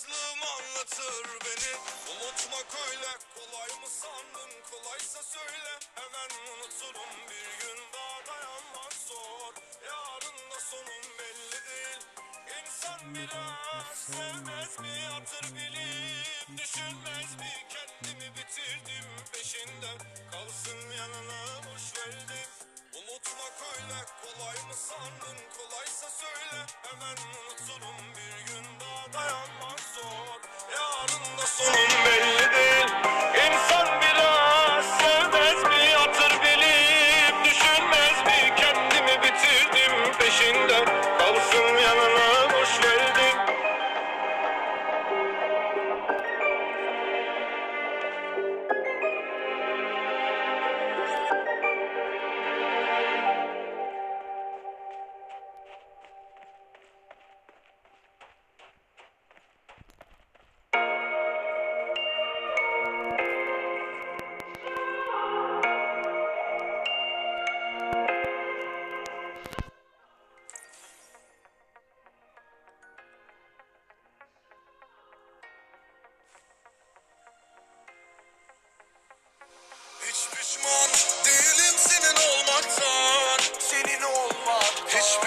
Yalnızlığım anlatır beni. Unutmak öyle kolay mı sandın? Kolaysa söyle. Hemen unuturum Bir gün daha dayanmak zor. Yarın da sonun belli değil. İnsan biraz sevmez mi? Yatır bilip düşünmez mi? Kendimi bitirdim peşinden. Kalsın yanına boş verdim Unutmak öyle kolay mı sandın? Kolaysa söyle. Hemen unuturum Bir gün daha dayanmak zor. Yarın da sonun belli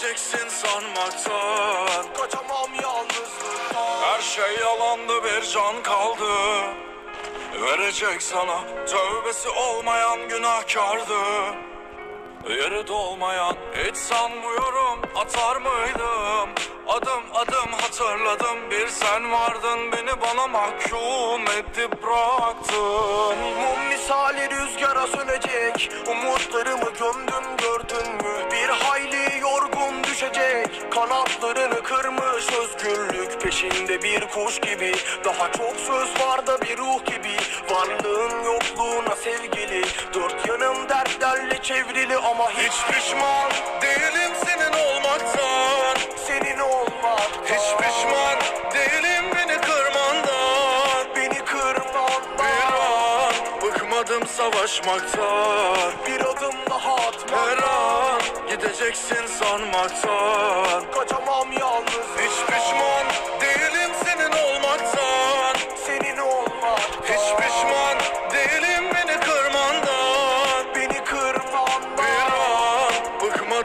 gideceksin sanmaktan Kaçamam yalnızlıktan. Her şey yalandı bir can kaldı. Verecek sana tövbesi olmayan günahkardı. Yeri dolmayan hiç sanmıyorum atar mıydım? Adım adım hatırladım bir sen vardın Beni bana mahkum edip bıraktın. Mum misali rüzgara sönecek Umutlarımı gömdüm gördün mü? Bir Peşinde bir kuş gibi. Daha çok söz var da bir ruh gibi. Varlığın yokluğuna sevgili. Dört yanım dertlerle çevrili Ama hiç pişman Değilim senin olmaktan. Senin olmak Hiç pişman değilim beni kırmandan. Beni kırmandan. Bir an bıkmadım savaşmaktan. Bir adım daha atmak Her an gideceksin sanmaktan. Kaçamam yalnız. Hiç pişman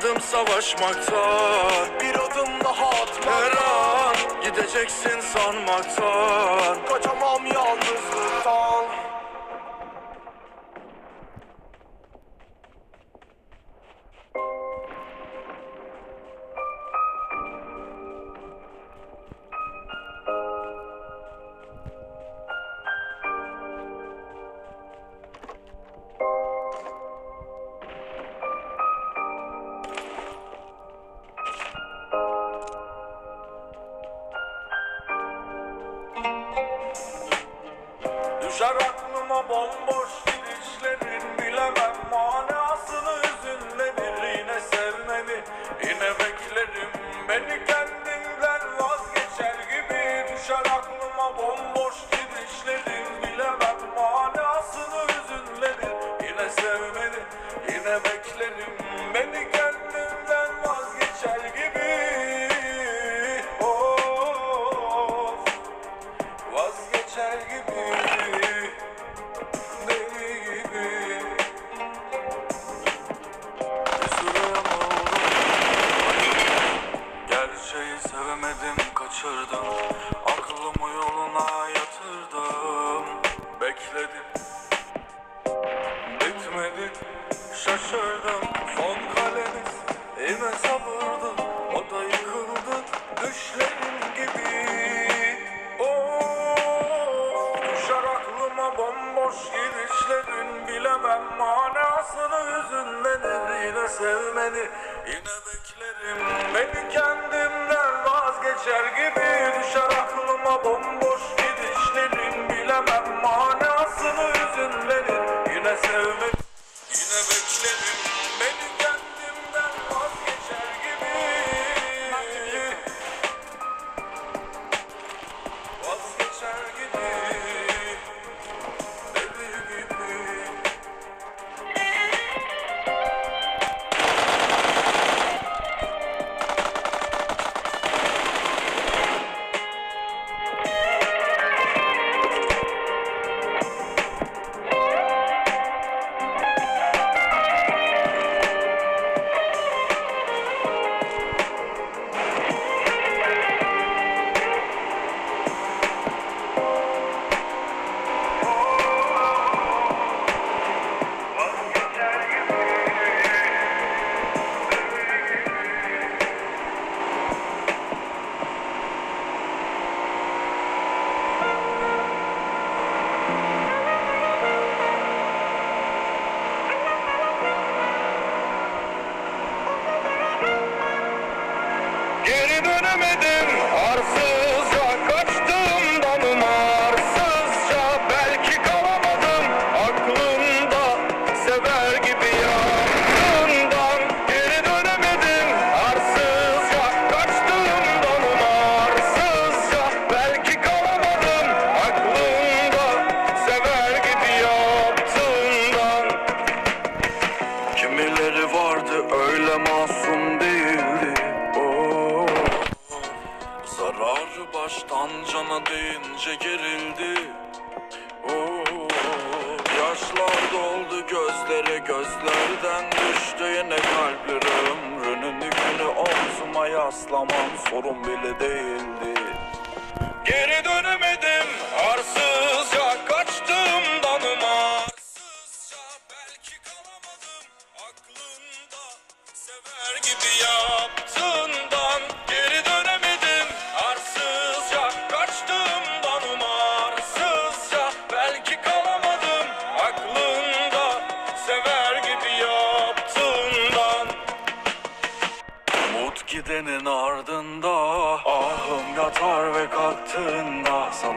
bıkmadım savaşmaktan Bir adım daha atmak Her an gideceksin sanmaktan Kaçamam yalnızlıktan Düşer aklıma bomboş gidişlerin Bilemem manasını hüzünlenir Yine sevmeni. Yine beklerim Beni kendimden vazgeçer gibi Düşer aklıma bomboş sen sevmeni. Yine beklerim beni kendimden vazgeçer gibi Düşer aklıma bomboş. Gece gerildi. Yaşlar doldu gözlere Gözlerden düştü. Yine kalpleri Ömrünün yükünü omzuma yaslamam Sorun bile değildi. Geri dönemedim.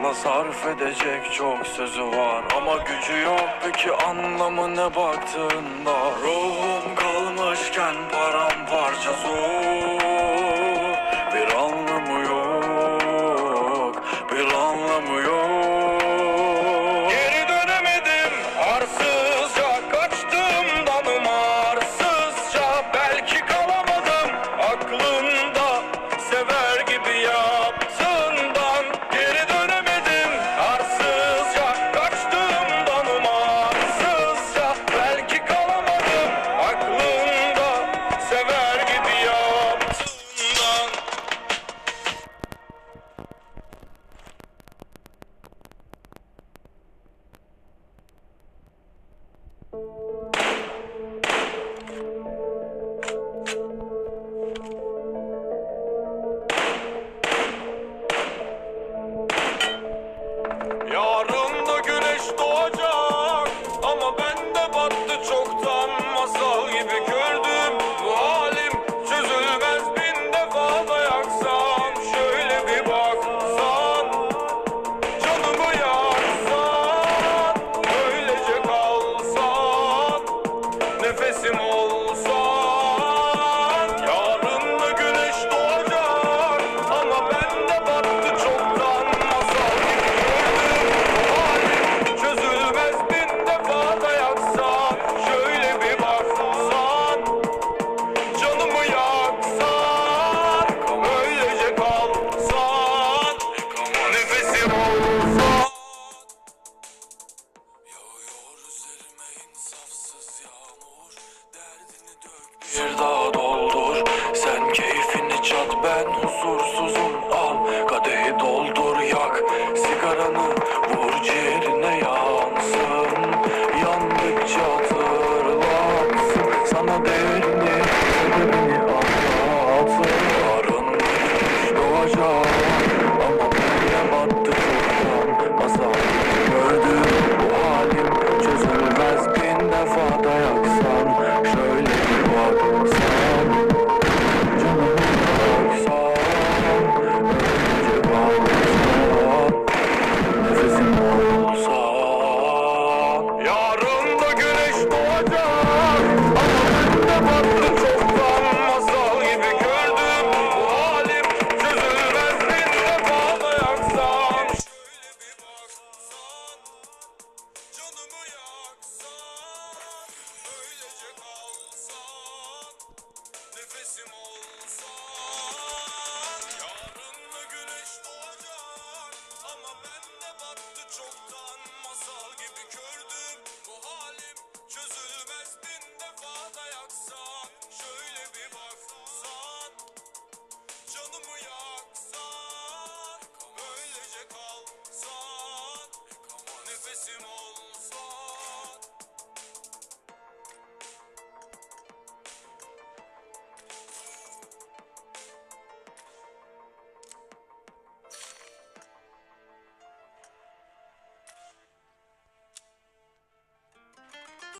Sana sarf edecek çok sözü var Ama gücü yok. Peki anlamına baktığında? Ruhum kalmışken paramparça zor. Bir daha doldur. Sen keyfini çat ben huzursuzum. Al kadehi doldur yak Sigaranı. tomorrow.